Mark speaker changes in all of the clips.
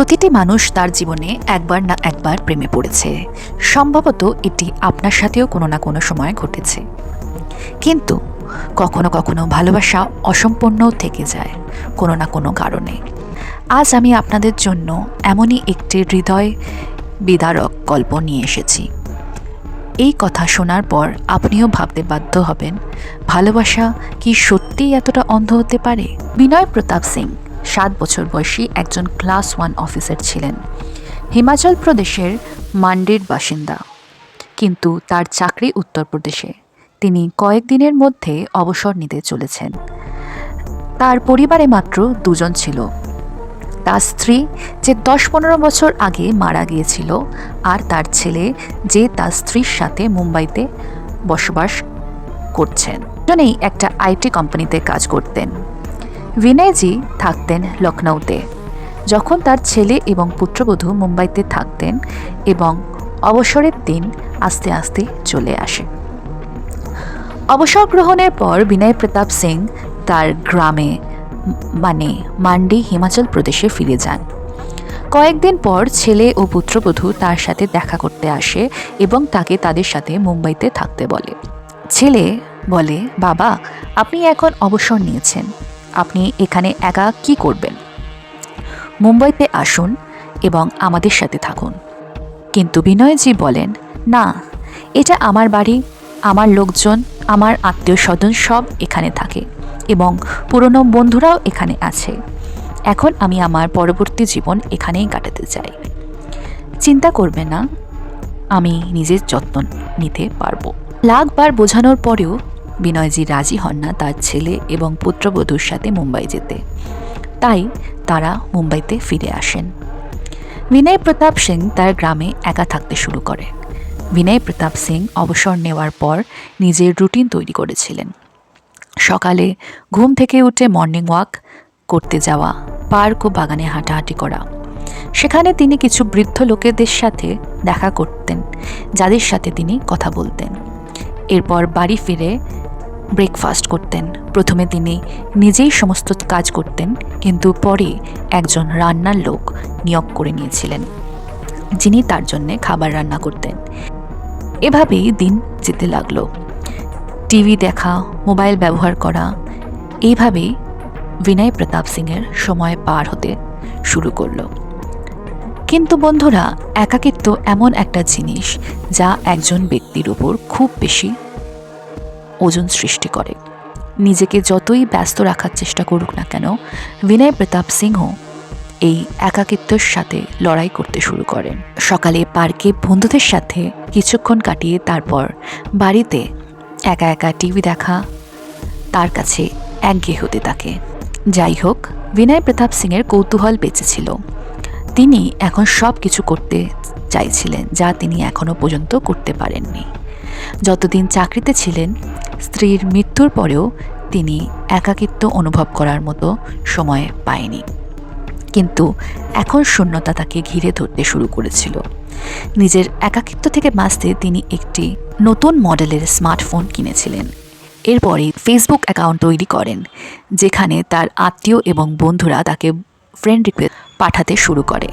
Speaker 1: প্রতিটি মানুষ তার জীবনে একবার না একবার প্রেমে পড়েছে। সম্ভবত এটি আপনার সাথেও কোনো না কোনো সময় ঘটেছে। কিন্তু কখনো কখনো ভালোবাসা অসম্পূর্ণও থেকে যায়, কোনো না কোনো কারণে। আজ আমি আপনাদের জন্য এমনই একটি হৃদয় বিদারক গল্প নিয়ে এসেছি। এই কথা শোনার পর আপনিও ভাবতে বাধ্য হবেন, ভালোবাসা কি সত্যিই এতটা অন্ধ হতে পারে? বিনয় প্রতাপ সিং সাত বছর বয়সী একজন ক্লাস ওয়ান অফিসার ছিলেন। হিমাচল প্রদেশের মান্ডির বাসিন্দা। কিন্তু তার চাকরি উত্তরপ্রদেশে তিনি কয়েকদিনের মধ্যে অবসর নিতে চলেছেন। তার পরিবারে মাত্র দুজন ছিল। তার স্ত্রী যে দশ পনেরো বছর আগে মারা গিয়েছিল আর তার ছেলে যে তার স্ত্রীর সাথে মুম্বাইতে বসবাস করছেন। দুজনেই একটা আইটি কোম্পানিতে কাজ করতেন। বিনয়জি থাকতেন লখনৌতে। যখন তার ছেলে এবং পুত্রবধূ মুম্বাইতে থাকতেন এবং অবসরের দিন আস্তে আস্তে চলে আসে। অবসর গ্রহণের পর বিনয় প্রতাপ সিং তার গ্রামে মানে মান্ডি হিমাচল প্রদেশে ফিরে যান। কয়েকদিন পর ছেলে ও পুত্রবধূ তার সাথে দেখা করতে আসে এবং তাকে তাদের সাথে মুম্বাইতে থাকতে বলে। ছেলে বলে, বাবা, আপনি এখন অবসর নিয়েছেন। আপনি এখানে একা কি করবেন? মুম্বাইতে আসুন এবং আমাদের সাথে থাকুন। কিন্তু বিনয়জি বলেন, না, এটা আমার বাড়ি, আমার লোকজন, আমার আত্মীয় স্বজন সব এখানে থাকে এবং পুরনো বন্ধুরাও এখানে আছে। এখন আমি আমার পরবর্তী জীবন এখানেই কাটাতে চাই। চিন্তা করবে না, আমি নিজের যত্ন নিতে পারব। লাখবার বোঝানোর পরেও বিনয়জি রাজি হন না তার ছেলে এবং পুত্রবধূর সাথে মুম্বাই যেতে। তাই তারা মুম্বাইতে ফিরে আসেন। বিনয় প্রতাপ সিং তার গ্রামে একা থাকতে শুরু করে। বিনয় প্রতাপ সিং অবসর নেওয়ার পর নিজের রুটিন তৈরি করেছিলেন। সকালে ঘুম থেকে উঠে মর্নিং ওয়াক, করতে যাওয়া, পার্ক ও বাগানে হাঁটাহাঁটি করা। সেখানে তিনি কিছু বৃদ্ধ লোকেদের সাথে দেখা করতেন, যাদের সাথে তিনি কথা বলতেন। এরপর বাড়ি ফিরে ব্রেকফাস্ট করতেন। প্রথমে তিনি নিজেই সমস্ত কাজ করতেন, কিন্তু পরে একজন রান্নার লোক নিয়োগ করে নিয়েছিলেন, যিনি তার জন্যে খাবার রান্না করতেন। এভাবেই দিন যেতে লাগল। টিভি দেখা, মোবাইল ব্যবহার করা, এইভাবেই বিনয় প্রতাপ সিংয়ের সময় পার হতে শুরু করল। কিন্তু বন্ধুরা, একাকিত্ব এমন একটা জিনিস যা একজন ব্যক্তির উপর খুব বেশি ওজন সৃষ্টি করে। নিজেকে যতই ব্যস্ত রাখার চেষ্টা করুক না কেন, বিনয় প্রতাপ সিংহ এই একাকিত্বের সাথে লড়াই করতে শুরু করেন সকালে পার্কে বন্ধুদের সাথে কিছুক্ষণ কাটিয়ে তারপর বাড়িতে একা একা টিভি দেখা, তার কাছে একঘেয়ে হতে থাকে। যাই হোক, বিনয় প্রতাপ সিংয়ের কৌতূহল বেঁচেছিল। তিনি এখন সব কিছু করতে চাইছিলেন, যা তিনি এখনও পর্যন্ত করতে পারেননি। যতদিন চাকরিতে ছিলেন, স্ত্রীর মৃত্যুর পরেও তিনি একাকিত্ব অনুভব করার মতো সময় পায়নি। কিন্তু এখন শূন্যতা তাকে ঘিরে ধরতে শুরু করেছিল। নিজের একাকিত্ব থেকে বাঁচতে তিনি একটি নতুন মডেলের স্মার্টফোন কিনেছিলেন। এরপরে ফেসবুক অ্যাকাউন্ট তৈরি করেন, যেখানে তার আত্মীয় এবং বন্ধুরা তাকে ফ্রেন্ড রিকোয়েস্ট পাঠাতে শুরু করে।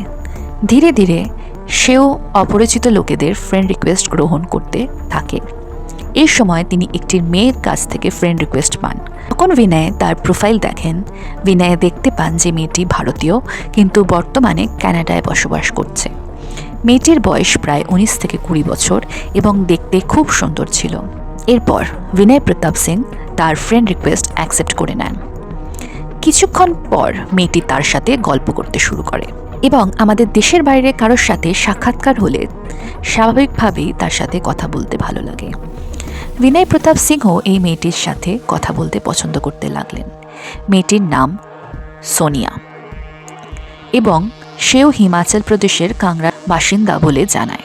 Speaker 1: ধীরে ধীরে সেও অপরিচিত লোকেদের ফ্রেন্ড রিকোয়েস্ট গ্রহণ করতে থাকে। এই সময় তিনি একটি মেয়ের কাছ থেকে ফ্রেন্ড রিকোয়েস্ট পান। তখন বিনয় তার প্রোফাইল দেখেন। বিনয় দেখতে পান যে মেয়েটি ভারতীয়, কিন্তু বর্তমানে কানাডায় বসবাস করছে। মেয়েটির বয়স প্রায় উনিশ থেকে কুড়ি বছর এবং দেখতে খুব সুন্দর ছিল। এরপর বিনয় প্রতাপ সিং তার ফ্রেন্ড রিকোয়েস্ট অ্যাকসেপ্ট করে নেন। কিছুক্ষণ পর মেয়েটি তার সাথে গল্প করতে শুরু করে। এবং আমাদের দেশের বাইরে কারোর সাথে সাক্ষাৎকার হলে স্বাভাবিকভাবেই তার সাথে কথা বলতে ভালো লাগে। বিনয় প্রতাপ সিংহ এই মেয়েটির সাথে কথা বলতে পছন্দ করতে লাগলেন। মেয়েটির নাম সোনিয়া এবং সেও হিমাচল প্রদেশের কাংড়ার বাসিন্দা বলে জানায়।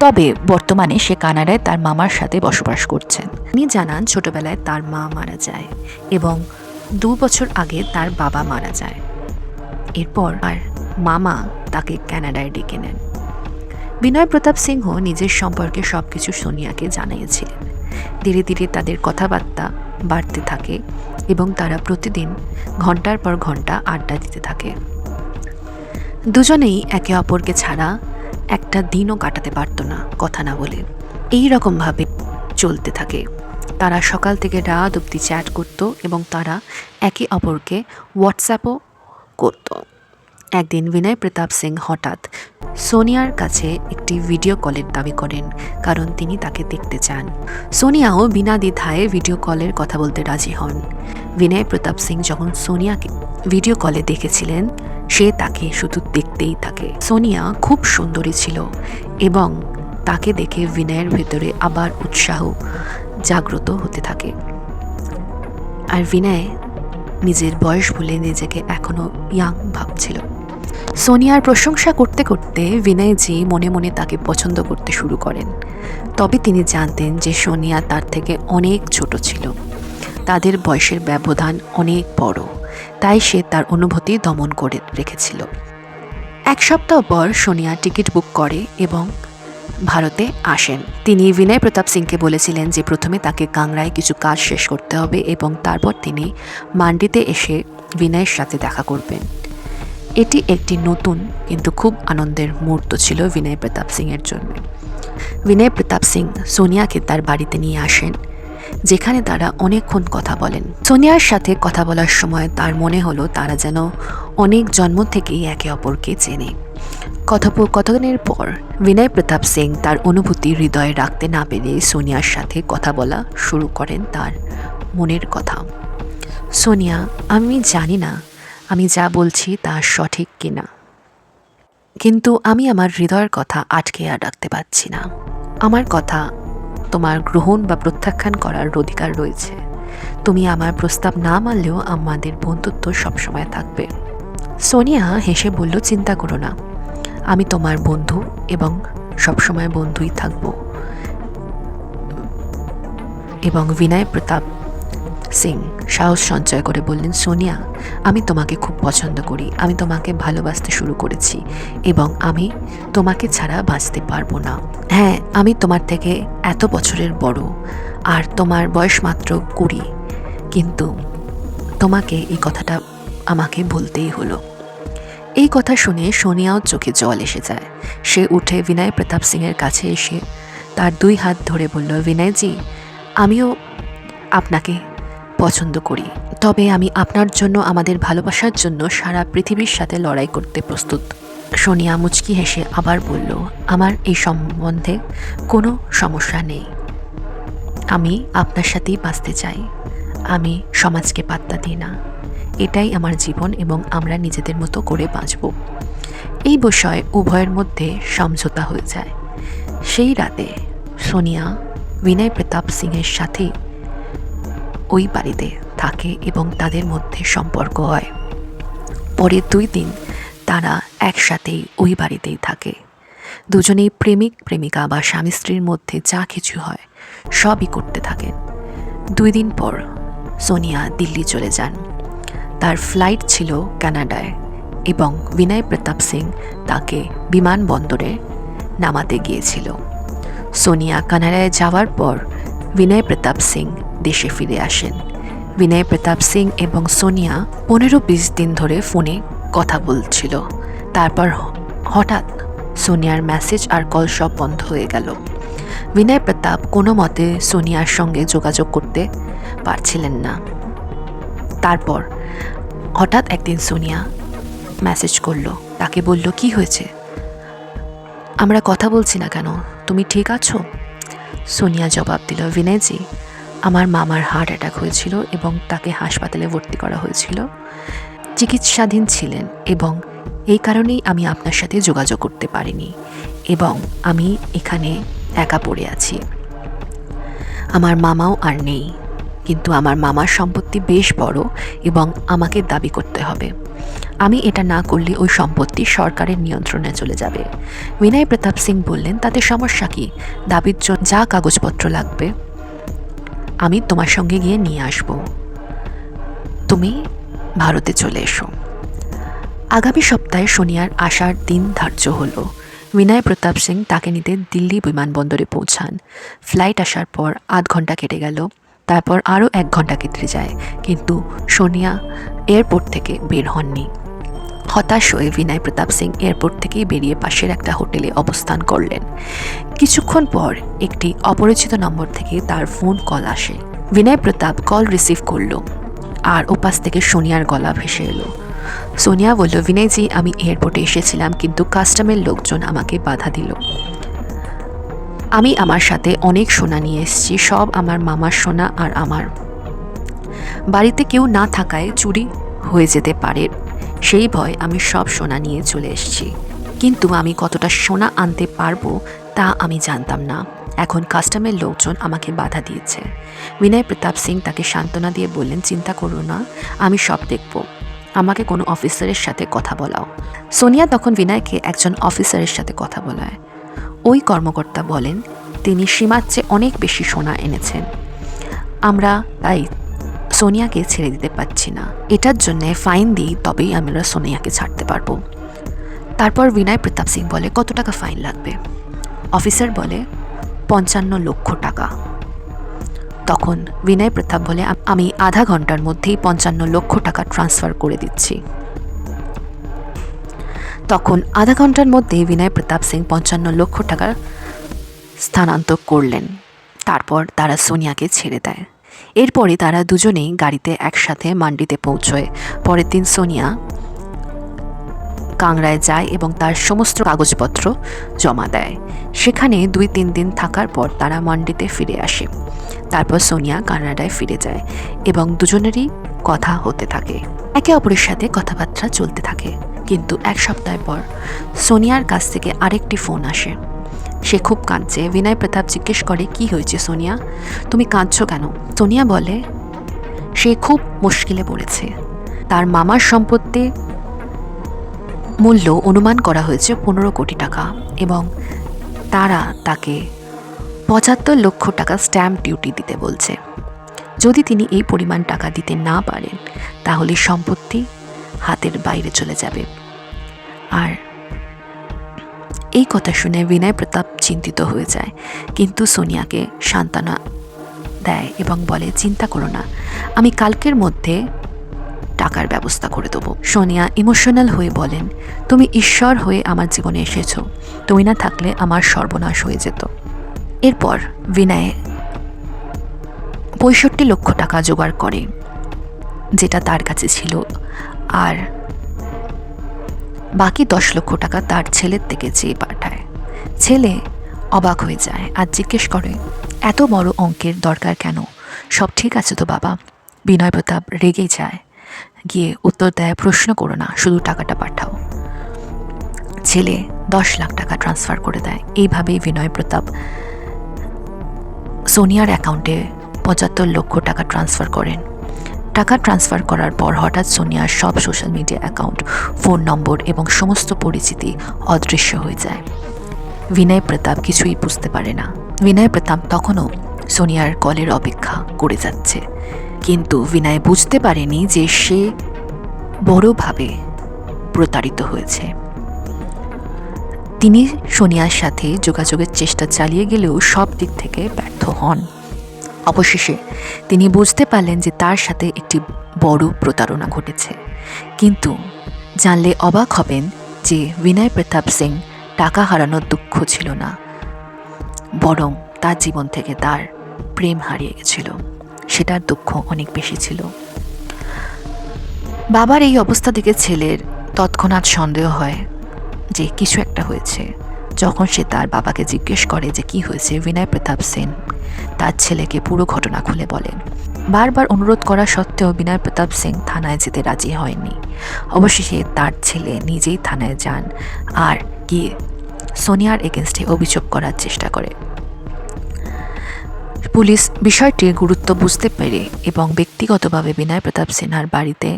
Speaker 1: তবে বর্তমানে সে কানাডায় তার মামার সাথে বসবাস করছেন। তিনি জানান, ছোটবেলায় তার মা মারা যায় এবং দু বছর আগে তার বাবা মারা যায়। এরপর আর মামা তাকে ক্যানাডায় ডেকে নেন। বিনয় প্রতাপ সিংহ নিজের সম্পর্কে সব কিছু সোনিয়াকে জানিয়েছিলেন। ধীরে ধীরে তাদের কথাবার্তা বাড়তে থাকে এবং তারা প্রতিদিন ঘণ্টার পর ঘণ্টা আড্ডা দিতে থাকে। দুজনেই একে অপরকে ছাড়া একটা দিনও কাটাতে পারতো না, কথা না বলে। এই রকমভাবে চলতে থাকে। তারা সকাল থেকে রাত অবধি চ্যাট করত এবং তারা একে অপরকে হোয়াটসঅ্যাপও করত। একদিন বিনয় প্রতাপ সিং হঠাৎ সোনিয়ার কাছে একটি ভিডিও কলের দাবি করেন, কারণ তিনি তাকে দেখতে চান। সোনিয়াও বিনা দ্বিধায় ভিডিও কলের কথা বলতে রাজি হন। বিনয় প্রতাপ সিং যখন সোনিয়াকে ভিডিও কলে দেখেছিলেন, সে তাকে শুধু দেখতেই থাকে। সোনিয়া খুব সুন্দরী ছিল এবং তাকে দেখে বিনয়ের ভেতরে আবার উৎসাহ জাগ্রত হতে থাকে। আর বিনয় নিজের বয়স ভুলে নিজেকে এখনও ইয়াং ভাবছিল। সোনিয়ার প্রশংসা করতে করতে বিনয়জি মনে মনে তাকে পছন্দ করতে শুরু করেন। তবে তিনি জানতেন যে সোনিয়া তার থেকে অনেক ছোট ছিল। তাদের বয়সের ব্যবধান অনেক বড়, তাই সে তার অনুভূতি দমন করে রেখেছিল। এক সপ্তাহ পর সোনিয়া টিকিট বুক করে এবং ভারতে আসেন। তিনি বিনয় প্রতাপ সিংকে বলেছিলেন যে, প্রথমে তাকে কাংড়ায় কিছু কাজ শেষ করতে হবে এবং তারপর তিনি মান্ডিতে এসে বিনয়ের সাথে দেখা করবেন। এটি একটি নতুন কিন্তু খুব আনন্দের মুহূর্ত ছিল বিনয় প্রতাপ সিংয়ের জন্য। বিনয় প্রতাপ সিং সোনিয়াকে তার বাড়িতে নিয়ে আসেন। যেখানে তারা অনেকক্ষণ কথা বলেন। সোনিয়ার সাথে কথা বলার সময় তার মনে হলো তারা যেন অনেক জন্ম থেকেই একে অপরকে চেনে। কথোপকথনের পর বিনয় প্রতাপ সিং তার অনুভূতি হৃদয়ে রাখতে না পেরে সোনিয়ার সাথে কথা বলা শুরু করেন তার মনের কথা। সোনিয়া, আমি জানি না, আমি যা বলছি তা সঠিক কিনা। কিন্তু আমি আমার হৃদয়ের কথা আটকে আর রাখতে পারছি না। আমার কথা তোমার গ্রহণ বা প্রত্যাখ্যান করার অধিকার রয়েছে। তুমি আমার প্রস্তাব না মানলেও আমাদের বন্ধুত্ব সবসময় থাকবে। সোনিয়া হেসে বলল, চিন্তা করো না। আমি তোমার বন্ধু এবং সবসময় বন্ধুই থাকব। এবং বিনয় প্রতাপ সিং, সাহস সঞ্চয় করে বললেন, সোনিয়া, আমি তোমাকে খুব পছন্দ করি। আমি তোমাকে ভালোবাসতে শুরু করেছি এবং আমি তোমাকে ছাড়া বাঁচতে পারব না। হ্যাঁ আমি তোমার থেকে এত বছরের বড় আর তোমার বয়স মাত্র কুড়ি। কিন্তু তোমাকে এই কথাটা আমাকে বলতেই হলো। এই কথা শুনে সোনিয়াও চোখে জল এসে যায়। সে উঠে বিনয় প্রতাপ সিংয়ের কাছে এসে তার দুই হাত ধরে বলল, বিনয়জি, আমিও আপনাকে পছন্দ করি। তবে আমি আপনার জন্য, আমাদের ভালোবাসার জন্য সারা পৃথিবীর সাথে লড়াই করতে প্রস্তুত। সোনিয়া মুচকি হেসে আবার বলল, আমার এই সম্বন্ধে কোনো সমস্যা নেই। আমি আপনার সাথেই বাঁচতে চাই। আমি সমাজকে পাত্তা দিই না। এটাই আমার জীবন এবং আমরা নিজেদের মতো করে বাঁচব। এই বিষয়ে উভয়ের মধ্যে সমঝোতা হয়ে যায়। সেই রাতে সোনিয়া, বিনয় প্রতাপ সিংয়ের সাথে ওই বাড়িতে থাকে এবং তাদের মধ্যে সম্পর্ক হয়। পরে দুই দিন তারা একসাথেই ওই বাড়িতেই থাকে। দুজনেই প্রেমিক, প্রেমিকা বা স্বামী স্ত্রীর মধ্যে যা কিছু হয়, সবই করতে থাকেন। দুই দিন পর সোনিয়া দিল্লি চলে যান। তার ফ্লাইট ছিল কানাডায় এবং বিনয় প্রতাপ সিং তাকে বিমানবন্দরে নামাতে গিয়েছিল। সোনিয়া কানাডায় যাওয়ার পর বিনয় প্রতাপ সিং দেশে ফিরে আসেন। বিনয় প্রতাপ সিং এবং সোনিয়া পনেরো বিশ দিন ধরে ফোনে কথা বলছিল। তারপর হঠাৎ সোনিয়ার মেসেজ আর কল সব বন্ধ হয়ে গেল। বিনয় প্রতাপ কোনো মতে সোনিয়ার সঙ্গে যোগাযোগ করতে পারছিলেন না। তারপর হঠাৎ একদিন সোনিয়া মেসেজ করল। তাকে বলল, কি হয়েছে? আমরা কথা বলছি না কেন? তুমি ঠিক আছো? সোনিয়া জবাব দিল, বিনয়জি আমার মামার হার্ট অ্যাটাক হয়েছিল এবং তাকে হাসপাতালে ভর্তি করা হয়েছিল। চিকিৎসাধীন ছিলেন এবং এই কারণেই আমি আপনার সাথে যোগাযোগ করতে পারিনি এবং আমি এখানে একা পড়ে আছি। আমার মামাও আর নেই, কিন্তু আমার মামার সম্পত্তি বেশ বড় এবং আমাকে দাবি করতে হবে। আমি এটা না করলে ওই সম্পত্তি সরকারের নিয়ন্ত্রণে চলে যাবে। বিনয় প্রতাপ সিং বললেন তাতে সমস্যা কি? দাবির জন্য যা কাগজপত্র লাগবে আমি তোমার সঙ্গে গিয়ে নিয়ে আসব। তুমি ভারতে চলে এসো। আগামী সপ্তাহে সোনিয়ার আসার দিন ধার্য হলো। বিনয় প্রতাপ সিং তাকে নিতে দিল্লি বিমানবন্দরে পৌঁছান। ফ্লাইট আসার পর আধ ঘণ্টা কেটে গেল, তারপর আরও এক ঘণ্টা কেটে যায়। কিন্তু সোনিয়া এয়ারপোর্ট থেকে বের হননি। হতাশ হয়ে বিনয় প্রতাপ সিং এয়ারপোর্ট থেকেই বেরিয়ে পাশের একটা হোটেলে অবস্থান করলেন। কিছুক্ষণ পর একটি অপরিচিত নম্বর থেকে তার ফোন কল আসে। বিনয় প্রতাপ কল রিসিভ করল আর ওপাশ থেকে সোনিয়ার গলা ভেসে এলো। সোনিয়া বলল, বিনয়জি, আমি এয়ারপোর্টে এসেছিলাম, কিন্তু কাস্টমের লোকজন আমাকে বাধা দিল। আমি আমার সাথে অনেক সোনা নিয়ে এসেছি, সব আমার মামার সোনা আর আমার। বাড়িতে কেউ না থাকায় চুরি হয়ে যেতে পারে সেই ভয় আমি সব সোনা নিয়ে চলে এসেছি। কিন্তু আমি কতটা সোনা আনতে পারব তা আমি জানতাম না। এখন কাস্টমের লোকজন আমাকে বাধা দিয়েছে। বিনয় প্রতাপ সিং তাকে সান্ত্বনা দিয়ে বললেন, চিন্তা করো না, আমি সব দেখব। আমাকে কোনো অফিসারের সাথে কথা বলাও। সোনিয়া তখন বিনয়কে একজন অফিসারের সাথে কথা বলায়। ওই কর্মকর্তা বলেন, তিনি সীমার চেয়ে অনেক বেশি সোনা এনেছেন। আমরা, তাই সোনিয়াকে ছেড়ে দিতে পারছি না। এটার জন্য ফাইন দিই, তবেই আমরা সোনিয়াকে ছাড়তে পারব। তারপর বিনয় প্রতাপ সিং বলে, কত টাকা ফাইন লাগবে? অফিসার বলে, পঞ্চান্ন লক্ষ টাকা। তখন বিনয় প্রতাপ বলে আমি আধা ঘণ্টার মধ্যেই পঞ্চান্ন লক্ষ টাকা ট্রান্সফার করে দিচ্ছি। তখন আধা ঘণ্টার মধ্যে বিনয় প্রতাপ সিং পঞ্চান্ন লক্ষ টাকা স্থানান্তর করলেন। তারপর তারা সোনিয়াকে ছেড়ে দেয়। এরপরে তারা দুজনেই গাড়িতে একসাথে মান্ডিতে পৌঁছয়। পরের দিন সোনিয়া কাংড়ায় যায় এবং তার সমস্ত কাগজপত্র জমা দেয়। সেখানে দুই তিন দিন থাকার পর তারা মান্ডিতে ফিরে আসে। তারপর সোনিয়া কানাডায় ফিরে যায় এবং দুজনেরই কথা হতে থাকে। একে অপরের সাথে কথাবার্তা চলতে থাকে। কিন্তু এক সপ্তাহ পর সোনিয়ার কাছ থেকে আরেকটি ফোন আসে। সে খুব কাঁদছে। বিনয় প্রতাপ জিজ্ঞেস করে, কি হয়েছে সোনিয়া? তুমি কাঁদছো কেন? সোনিয়া বলে, সে খুব মুশকিলে পড়েছে। তার মামার সম্পত্তি মূল্য অনুমান করা হয়েছে পনেরো কোটি টাকা এবং তারা তাকে পঁচাত্তর লক্ষ টাকা স্ট্যাম্প ডিউটি দিতে বলছে। যদি তিনি এই পরিমাণ টাকা দিতে না পারেন, তাহলে সম্পত্তি হাতের বাইরে চলে যাবে। আর এই কথা শুনে বিনয় প্রতাপ চিন্তিত হয়ে যায়। কিন্তু সোনিয়াকে সান্ত্বনা দেয় এবং বলে, চিন্তা করো না, আমি কালকের মধ্যে টাকার ব্যবস্থা করে দেবো। সোনিয়া ইমোশনাল হয়ে বলেন, তুমি ঈশ্বর হয়ে আমার জীবনে এসেছ। তুমি না থাকলে আমার সর্বনাশ হয়ে যেত। এরপর বিনয় পঁয়ষট্টি লক্ষ টাকা জোগাড় করে, যেটা তার কাছে ছিল। আর বাকি দশ লক্ষ টাকা তার ছেলের থেকে চেয়ে পাঠায়। ছেলে অবাক হয়ে যায় আর জিজ্ঞেস করে, এত বড় অঙ্কের দরকার কেন? সব ঠিক আছে তো বাবা? বিনয় প্রতাপ রেগে যায়। গিয়ে উত্তর দেয়, প্রশ্ন করো না, শুধু টাকাটা পাঠাও। ছেলে দশ লাখ টাকা ট্রান্সফার করে দেয়। এইভাবেই বিনয় প্রতাপ সোনিয়ার অ্যাকাউন্টে পঁচাত্তর লক্ষ টাকা ট্রান্সফার করেন। টাকা ট্রান্সফার করার পর হঠাৎ সোনিয়ার সব social media account phone number এবং সমস্ত পরিচিতি অদৃশ্য হয়ে যায়। বিনয় প্রতাপ কিছুই বুঝতে পারে না। বিনয় প্রতাপ তখনও সোনিয়ার কলের অপেক্ষা করে যাচ্ছে। কিন্তু বিনয় বুঝতে পারেনি যে সে বড়ভাবে প্রতারিত হয়েছে। তিনি সোনিয়ার সাথে যোগাযোগের চেষ্টা চালিয়ে গেলেও সব দিক থেকে ব্যর্থ হন। অবশেষে তিনি বুঝতে পারলেন যে তার সাথে একটি বড় প্রতারণা ঘটেছে। কিন্তু জানলে অবাক হবেন যে বিনয় প্রতাপ সিং টাকা হারানোর দুঃখ ছিল না, বরং তার জীবন থেকে তার প্রেম হারিয়ে গেছিল। সেটার দুঃখ অনেক বেশি ছিল। বাবার এই অবস্থা দেখে ছেলের তৎক্ষণাৎ সন্দেহ হয় যে কিছু একটা হয়েছে। যখন সে তার বাবাকে জিজ্ঞেস করে যে কি হয়েছে, বিনয় প্রতাপ সেন তার ছেলেকে পুরো ঘটনা খুলে বলেন বারবার অনুরোধ করা সত্ত্বেও বিনয় প্রতাপ সিং থানায় যেতে রাজি হয়নি। অবশেষে তার ছেলে নিজেই থানায় যান আর গিয়ে সোনিয়ার এগেনস্টে অভিযোগ করার চেষ্টা করে। পুলিশ বিষয়টির গুরুত্ব বুঝতে পেরে এবং ব্যক্তিগতভাবে বিনয় প্রতাপ সিনহার বাড়িতে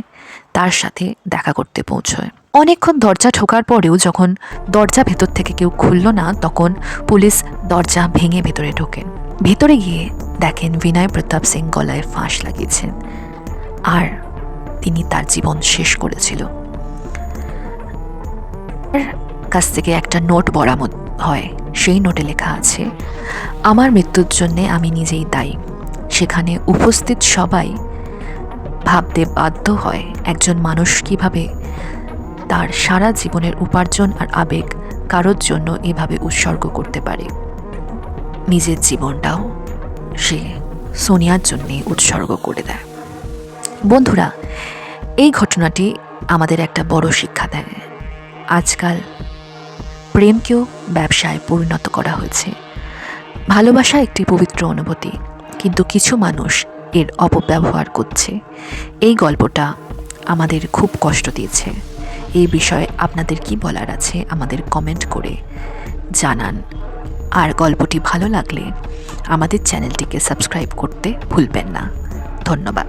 Speaker 1: তার সাথে দেখা করতে পৌঁছয়। অনেকক্ষণ দরজা ঠোকার পরেও যখন দরজা ভেতর থেকে কেউ খুলল না, তখন পুলিশ দরজা ভেঙে ভেতরে ঢোকেন ভেতরে গিয়ে দেখেন বিনয় প্রতাপ সিং গলায় ফাঁস লাগিয়েছেন আর তিনি তার জীবন শেষ করেছিল। কাছ থেকে একটা নোট বরামদ হয়। সেই নোটে লেখা আছে, আমার মৃত্যুর জন্যে আমি নিজেই দায়ী। সেখানে উপস্থিত সবাই ভাবতে বাধ্য হয় একজন মানুষ কীভাবে তার সারা জীবনের উপার্জন আর আবেগ কারোর জন্য এভাবে উৎসর্গ করতে পারে। নিজের জীবনটাও সে সোনিয়ার জন্যে উৎসর্গ করে দেয়। বন্ধুরা, এই ঘটনাটি আমাদের একটা বড় শিক্ষা দেয়। আজকাল প্রেমকেও ব্যবসায় পরিণত করা হয়েছে। ভালোবাসা একটি পবিত্র অনুভূতি, কিন্তু কিছু মানুষ এর অপব্যবহার করছে। এই গল্পটা আমাদের খুব কষ্ট দিয়েছে। এই বিষয়ে আপনাদের কি বলার আছে আমাদের কমেন্ট করে জানান। আর গল্পটি ভালো লাগলে আমাদের চ্যানেলটিকে সাবস্ক্রাইব করতে ভুলবেন না। ধন্যবাদ।